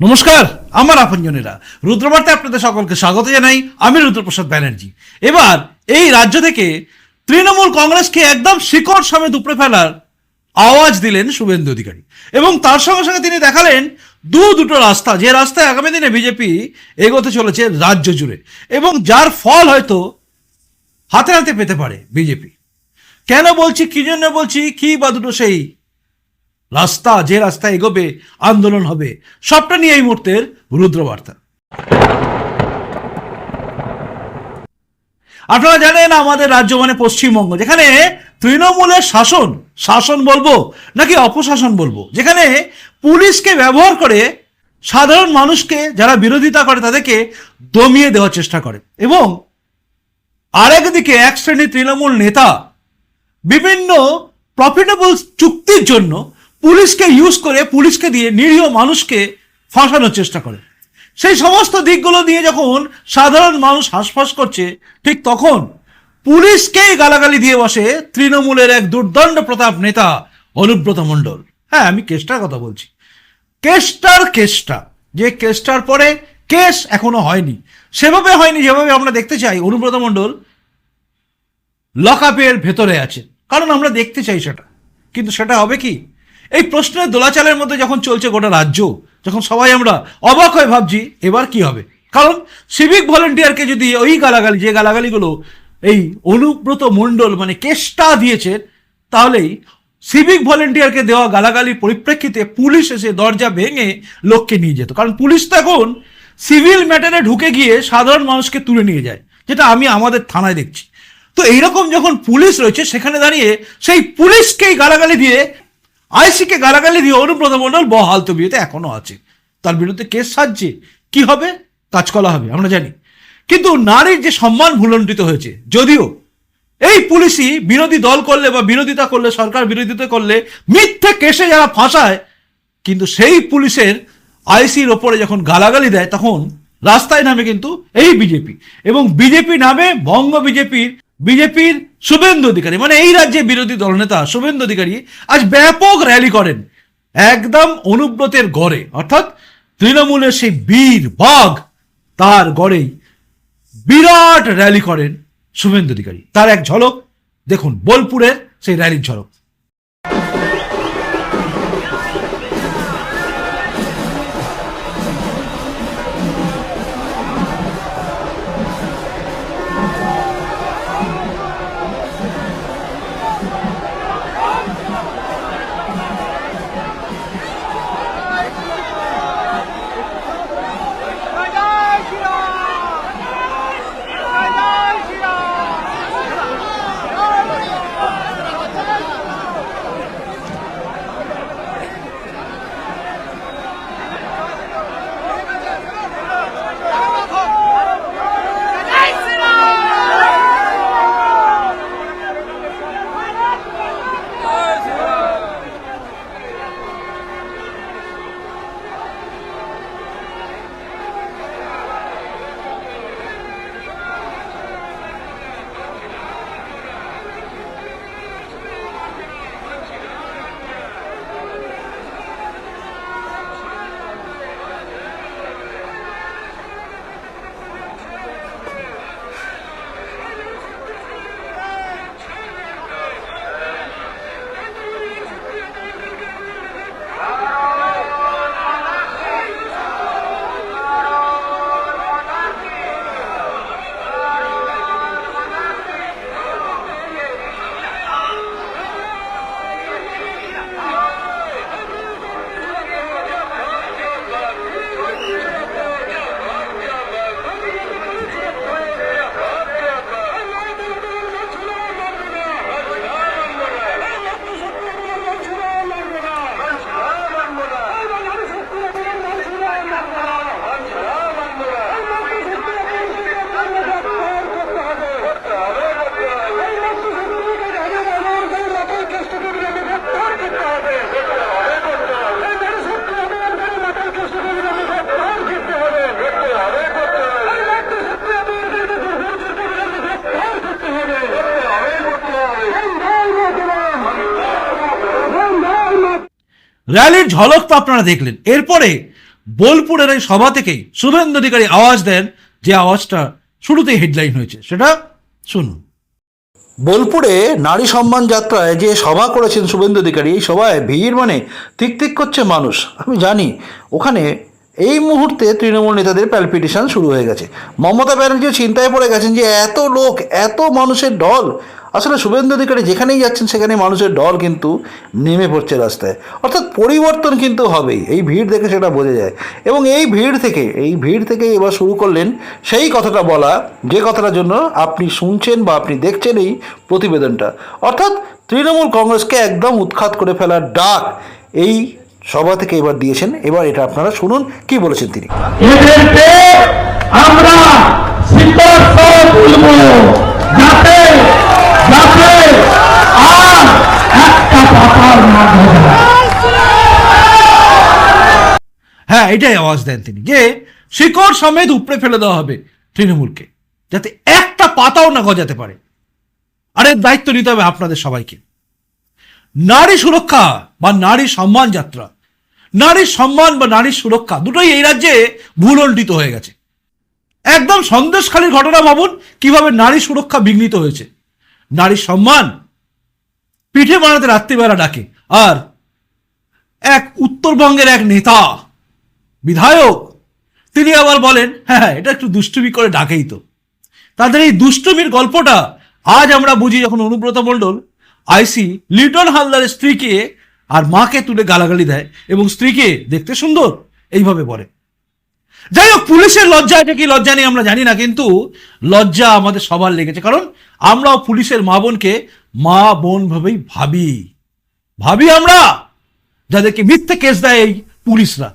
নমস্কার, আমার আপনজনেরা। রুদ্রবার্তায় আপনাদের সকলকে স্বাগত জানাই, আমি রুদ্রপ্রসাদ ব্যানার্জি। এবার এই রাজ্য থেকে তৃণমূল কংগ্রেসকে একদম শিকড় সমেত উপড়ে ফেলার আওয়াজ দিলেন শুভেন্দু অধিকারী। এবং তার সঙ্গে সঙ্গে তিনি দেখালেন দু দুটো রাস্তা, যে রাস্তায় আগামী দিনে বিজেপি এগোতে চলেছে রাজ্য জুড়ে। এবং যার ফল হয়তো হাতে হাতে পেতে পারে বিজেপি। কেন বলছি, কি জন্য বলছি, কি বা দুটো সেই রাস্তা, যে রাস্তা এগোবে, আন্দোলন হবে। সবটা নিয়ে এই মুহূর্তের রুদ্রবার্তা। আপনারা জানেন আমাদের রাজ্য মানে পশ্চিমবঙ্গ, যেখানে তৃণমূলের শাসন শাসন বলব নাকি অপশাসন বলব, যেখানে পুলিশকে ব্যবহার করে সাধারণ মানুষকে যারা বিরোধিতা করে তাদেরকে দমিয়ে দেওয়ার চেষ্টা করে। এবং আরেকদিকে এক শ্রেণির তৃণমূল নেতা বিভিন্ন প্রফিটেবল চুক্তির জন্য পুলিশকে ইউজ করে পুলিশকে দিয়ে নিরীহ মানুষকে ফাঁসানোর চেষ্টা করে। সেই সমস্ত দিকগুলো দিয়ে যখন সাধারণ মানুষ হাঁসফাঁস করছে, ঠিক তখন পুলিশকেই গালাগালি দিয়ে বসে তৃণমূলের এক দুর্দণ্ড প্রতাপ নেতা অনুব্রত মণ্ডল। হ্যাঁ আমি কেসটার কথা বলছি। কেসটার কেসটা, যে কেসটার পরে কেস এখনও হয়নি। সেভাবে হয়নি যেভাবে আমরা দেখতে চাই অনুব্রত মণ্ডল লকআপের ভেতরে আছে। কারণ আমরা দেখতে চাই সেটা। কিন্তু সেটা হবে কি? এই প্রশ্নের দোলাচালের মধ্যে যখন চলছে গোটা রাজ্য, যখন সবাই আমরা অবাক হয়ে ভাবছি, এবার কি হবে? কারণ সিভিক ভলেন্টিয়ারকে যদি ওই গালাগালি, যে গালাগালিগুলো এই অনুব্রত মণ্ডল মানে কেষ্টা দিয়েছে, তাহলেই সিভিক ভলেন্টিয়ারকে দেওয়া গালাগালির পরিপ্রেক্ষিতে পুলিশ এসে দরজা ভেঙে লোককে নিয়ে যেত। কারণ পুলিশ তো এখন সিভিল ম্যাটারে ঢুকে গিয়ে সাধারণ মানুষকে তুলে নিয়ে যায়, যেটা আমি আমাদের থানায় দেখছি। তো এইরকম যখন পুলিশ রয়েছে, সেখানে দাঁড়িয়ে সেই পুলিশকেই গালাগালি দিয়ে আইসিকে গালাগালি দিয়ে অনুব্রত মণ্ডল বহাল তবিয়তে এখনও আছে। তার বিরুদ্ধে কেস সাজছে। কি হবে? কাজকলা হবে, আমরা জানি। কিন্তু নারীর যে সম্মান ভুলণ্ঠিত হয়েছে, যদিও এই পুলিশই বিরোধী দল করলে বা বিরোধিতা করলে, সরকার বিরোধিতা করলে, মিথ্যে কেসে যারা ফাঁসায়, কিন্তু সেই পুলিশের আইসির ওপরে যখন গালাগালি দেয়, তখন রাস্তায় নামে কিন্তু এই বিজেপি। এবং বিজেপি নামে বঙ্গ বিজেপির বিজেপির শুভেন্দু অধিকারী মানে এই রাজ্যে বিরোধী দলনেতা শুভেন্দু অধিকারী আজ ব্যাপক র্যালি করেন। একদম অনুব্রতের গড়ে, অর্থাৎ তৃণমূলের সেই বীর বাঘ তার গড়েই বিরাট র্যালি করেন শুভেন্দু অধিকারী। তার এক ঝলক, দেখুন, বোলপুরের সেই র্যালির ঝলক। র্যালির ঝলক তো আপনারা দেখলেন। এরপরে বোলপুরের এই সভা থেকেই শুভেন্দু অধিকারী আওয়াজ দেন, যে আওয়াজটা শুরুতেই হেডলাইন হয়েছে। সেটা শুনুন। বোলপুরে নারী সম্মান যাত্রায় যে সভা করেছেন শুভেন্দু অধিকারী, এই সভায় ভিড় মানে তিক করছে মানুষ। আমি জানি, ওখানে এই মুহূর্তে তৃণমূল নেতাদের প্যালপিটেশন শুরু হয়ে গেছে। মমতা ব্যানার্জিও চিন্তায় পড়ে গেছেন যে এত লোক, এত মানুষের ঢল আসলে শুভেন্দু অধিকারী যেখানেই যাচ্ছেন সেখানে মানুষের ঢল কিন্তু নেমে পড়ছে রাস্তায়। অর্থাৎ পরিবর্তন কিন্তু হবেই। এই ভিড় দেখে সেটা বোঝা যায়। এবং এই ভিড় থেকে, এই ভিড় থেকে এবার শুরু করলেন সেই কথাটা বলা, যে কথাটার জন্য আপনি শুনছেন বা আপনি দেখছেন এই প্রতিবেদনটা। অর্থাৎ তৃণমূল কংগ্রেসকে একদম উৎখাত করে ফেলার ডাক, এই সভা থেকে এবার দিয়েছেন। এবার এটা আপনারা শুনুন কি বলেছেন তিনি। আমরা শিকড় সহ তুলব যাতে যাতে আর একটা পাতার না হ্যাঁ এটাই আওয়াজ দেন তিনি। যে শিকড় সমেত উপড়ে ফেলে দেওয়া হবে তৃণমূলকে যাতে একটা পাতাও না গজাতে পারে। আর এর দায়িত্ব নিতে হবে আপনাদের সবাইকে। নারী সুরক্ষা বা নারী সম্মান যাত্রা। নারীর সম্মান বা নারীর সুরক্ষা দুটোই এই রাজ্যে ভুলণ্ঠিত হয়ে গেছে। একদম সন্দেশখালীর ঘটনা ভাবুন, কীভাবে নারী সুরক্ষা বিঘ্নিত হয়েছে। নারীর সম্মান পিঠে বানাতে রাত্রিবেলা ডাকে, আর এক উত্তরবঙ্গের এক নেতা, বিধায়ক, তিনি আবার বলেন হ্যাঁ হ্যাঁ এটা একটু দুষ্টুমি করে ডাকেই তো। তাদের এই দুষ্টুমির গল্পটা আজ আমরা বুঝি যখন অনুব্রত মণ্ডল আইসি লিটন হালদারের স্ত্রীকে আর মাকে তুলে গালাগালি দেয় এবং স্ত্রীকে দেখতে সুন্দর। এইভাবে বলে। যাই হোক পুলিশের লজ্জা, এটা কি লজ্জা নেই আমরা জানি না, কিন্তু লজ্জা আমাদের সবার লেগেছে। কারণ আমরাও পুলিশের মা বোনকে মা বোন ভাবেই ভাবি। ভাবি আমরা, যাদেরকে মিথ্যে কেস দেয় এই পুলিশরা।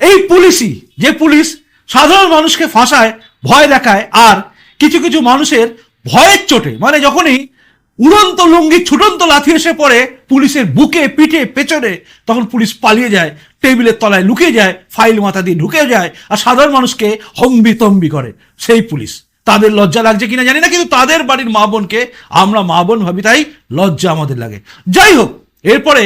এই পুলিশই, যে পুলিশ সাধারণ মানুষকে ফাঁসায়, ভয় দেখায়, আর কিছু কিছু মানুষের ভয়ের চোটে মানে যখনই উড়ন্ত লুঙ্গি, ছুটন্ত লাথি এসে পড়ে, পুলিশের বুকে, পিঠে, পেছনে। তখন পুলিশ পালিয়ে যায়, টেবিলের তলায় লুকিয়ে যায়, ফাইল মাথা দিয়ে ঢুকে যায়, আর সাধারণ মানুষকে হম্বি তম্বি করে। সেই পুলিশ। তাদের লজ্জা লাগছে কিনা জানি না, কিন্তু তাদের বাড়ির মা বোনকে আমরা মা বোন ভাবি, তাই লজ্জা আমাদের লাগে। যাই হোক, এরপরে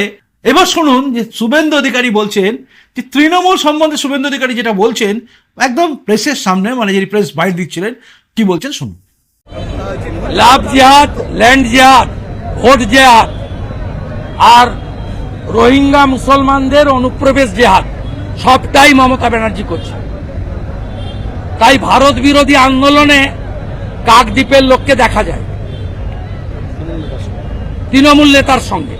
এবার শুনুন যে শুভেন্দু অধিকারী বলছেন যে তৃণমূল সম্বন্ধে শুভেন্দু অধিকারী যেটা বলছেন, একদম প্রেসের সামনে মানে যিনি প্রেস বাইট দিচ্ছিলেন, কি বলছেন শুনুন। লাভ জেহাদ, ল্যান্ড জেহাদ, ভোট জেহাদ আর রোহিঙ্গা মুসলমানদের অনুপ্রবেশ জেহাদ, সবটাই মমতা ব্যানার্জি করছে। তাই ভারত বিরোধী আন্দোলনে কাকদ্বীপের লোককে দেখা যায়। তৃণমূল নেতার সঙ্গে।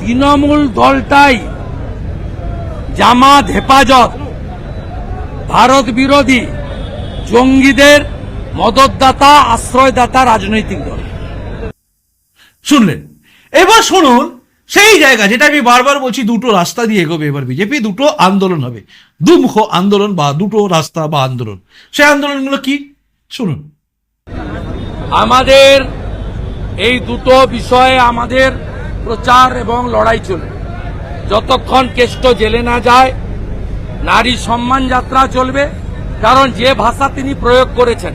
তৃণমূল দলটাই জামাত হেফাজত। ভারত বিরোধী জঙ্গিদের মদতদাতা, আশ্রয়দাতা, রাজনৈতিক দল। শুনলেন? এবার শুনুন, সেই জায়গা যেটা আমি বারবার বলছি, দুটো রাস্তা দিয়ে এগোবে এবার বিজেপি, দুটো আন্দোলন হবে। দুমুখ আন্দোলন বা দুটো রাস্তা বা আন্দোলন। সেই আন্দোলনগুলো কি? শুনুন। আমাদের এই দুটো বিষয়ে আমাদের প্রচার এবং লড়াই চলবে। যতক্ষণ কেষ্ট জেলে না যায়, নারী সম্মান যাত্রা চলবে, কারণ যে ভাষা তিনি প্রয়োগ করেছেন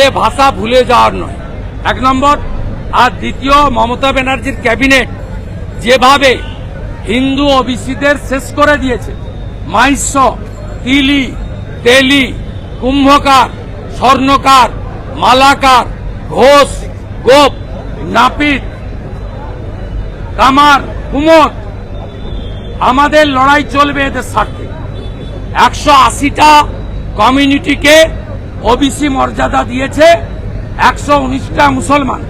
এ ভাষা ভুলে যাওয়ার নয়। এক নম্বর, আর দ্বিতীয়, মমতা ব্যানার্জির ক্যাবিনেট যেভাবে হিন্দু ওবিসিদের শেষ করে দিয়েছে মাইস্য তিলি, তেলি, কুম্ভকার, স্বর্ণকার, মালাকার, ঘোষ, গোপ, নাপিত, কামার, কুমোর, আমাদের লড়াই চলবে এদের স্বার্থে। একশো আশিটা কমিউনিটিকে ওবিসি মর্যাদা দিয়েছে একশো উনিশটা মুসলমান।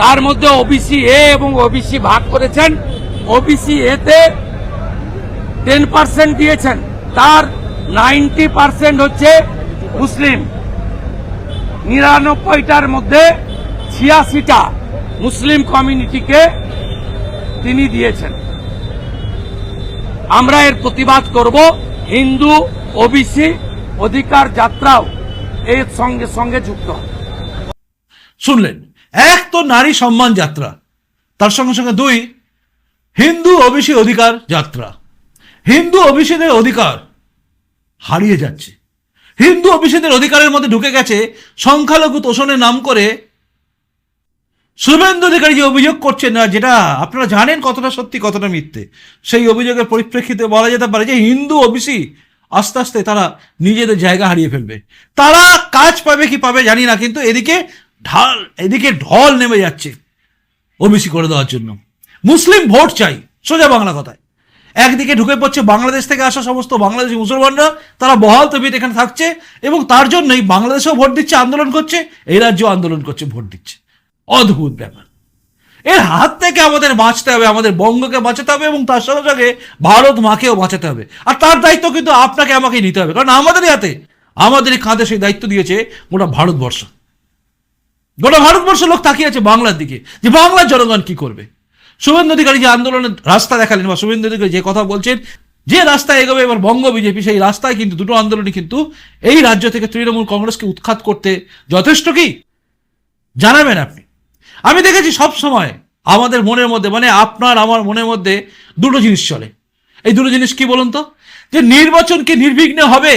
তার মধ্যে ওবিসি এ এবং ওবিসি ভাগ করেছেন। ওবিসি এতে টেন পার্সেন্ট দিয়েছেন। তার নাইনটি পার্সেন্ট হচ্ছে মুসলিম। নিরানব্বইটার মধ্যে ছিয়াশিটা মুসলিম কমিউনিটিকে তিনি দিয়েছেন। আমরা এর প্রতিবাদ করব। হিন্দু ওবিসি অধিকার যাত্রাও এর সঙ্গে সঙ্গে যুক্ত শুনলেন, এক তো নারী সম্মান যাত্রা, তার সঙ্গে সঙ্গে দুই, হিন্দু ওবিসি অধিকার যাত্রা। হিন্দু ওবিসিদের অধিকার হারিয়ে যাচ্ছে। হিন্দু ওবিসিদের অধিকারের মধ্যে ঢুকে গেছে সংখ্যালঘু তোষণের নাম করে শুভেন্দু অধিকারী যে অভিযোগ করছেন না যেটা আপনারা জানেন কতটা সত্যি, কতটা মিথ্যে, সেই অভিযোগের পরিপ্রেক্ষিতে বলা যেতে পারে যে হিন্দু ওবিসি আস্তে আস্তে তারা নিজেদের জায়গা হারিয়ে ফেলবে। তারা কাজ পাবে কি পাবে জানি না, কিন্তু এদিকে ঢাল, এদিকে ঢল নেমে যাচ্ছে ওবিসি করে দেওয়ার জন্য। মুসলিম ভোট চাই, সোজা বাংলা কথায়। একদিকে ঢুকে পড়ছে বাংলাদেশ থেকে আসা সমস্ত বাংলাদেশি মুসলমানরা, তারা বহাল তবিতে এখানে থাকছে এবং তার জন্যই বাংলাদেশেও ভোট দিচ্ছে, আন্দোলন করছে, এই রাজ্যেও আন্দোলন করছে, ভোট দিচ্ছে। অদ্ভুত ব্যাপার। এর হাত থেকে আমাদের বাঁচতে হবে, আমাদের বঙ্গকে বাঁচাতে হবে এবং তার সঙ্গে সঙ্গে ভারত মাকেও বাঁচাতে হবে। আর তার দায়িত্ব কিন্তু আপনাকে আমাকে নিতে হবে, কারণ আমাদেরই হাতে আমাদেরই কাঁধে সেই দায়িত্ব দিয়েছে গোটা ভারতবর্ষ। গোটা ভারতবর্ষ লোক তাকিয়ে আছে বাংলার দিকে, যে বাংলার জনগণ কি করবে? শুভেন্দু অধিকারী যে আন্দোলনের রাস্তা দেখালেন বা শুভেন্দু অধিকারী যে কথা বলছেন, যে রাস্তায় এগোবে এবার বঙ্গ বিজেপি, সেই রাস্তায় কিন্তু দুটো আন্দোলনই কিন্তু এই রাজ্য থেকে তৃণমূল কংগ্রেসকে উৎখাত করতে যথেষ্ট কি? জানাবেন আপনি। আমি দেখেছি সব সময় আমাদের মনের মধ্যে মানে আপনার আমার মনের মধ্যে দুটো জিনিস চলে। এই দুটো জিনিস কি বলুন তো? যে নির্বাচন কি নির্বিঘ্নে হবে?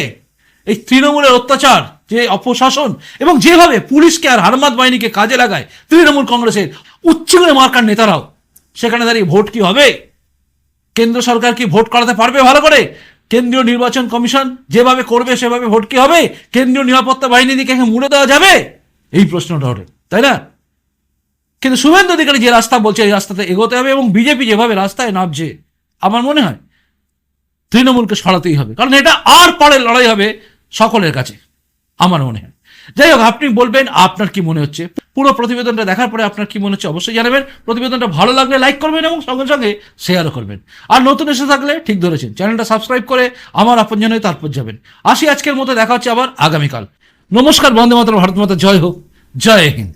এই তৃণমূলের অত্যাচার, যে অপশাসন, এবং যেভাবে পুলিশকে আর হারমাত বাহিনীকে কাজে লাগায় তৃণমূল কংগ্রেসের উচ্চগুলো মার্কার নেতারাও, সেখানে দাঁড়িয়ে ভোট কি হবে? কেন্দ্র সরকার কি ভোট করাতে পারবে ভালো করে? কেন্দ্রীয় নির্বাচন কমিশন যেভাবে করবে, সেভাবে ভোট কি হবে? কেন্দ্রীয় নিরাপত্তা বাহিনী দিকে মুড়ে দেওয়া যাবে? এই প্রশ্নটা ওঠে, তাই না? কিন্তু শুভেন্দু অধিকারী যে রাস্তা বলছে, এই রাস্তাতে এগোতে হবে এবং বিজেপি যেভাবে রাস্তায় নামছে, আমার মনে হয় তৃণমূলকে সরাতেই হবে। কারণ এটা আর পরের লড়াই হবে সকলের কাছে, আমার মনে হয়। যাই হোক, আপনি বলবেন, আপনার কি মনে হচ্ছে? পুরো প্রতিবেদনটা দেখার পরে আপনার কি মনে হচ্ছে অবশ্যই জানাবেন। প্রতিবেদনটা ভালো লাগলে লাইক করবেন এবং সঙ্গে সঙ্গে শেয়ারও করবেন। আর নতুন এসে থাকলে ঠিক ধরেছেন, চ্যানেলটা সাবস্ক্রাইব করে আমার আপন জন্য তারপর যাবেন। আসি আজকের মতো, দেখা হচ্ছে আবার আগামীকাল। নমস্কার, বন্দে মাতরম, ভারত মাতা, জয় হোক, জয় হিন্দ।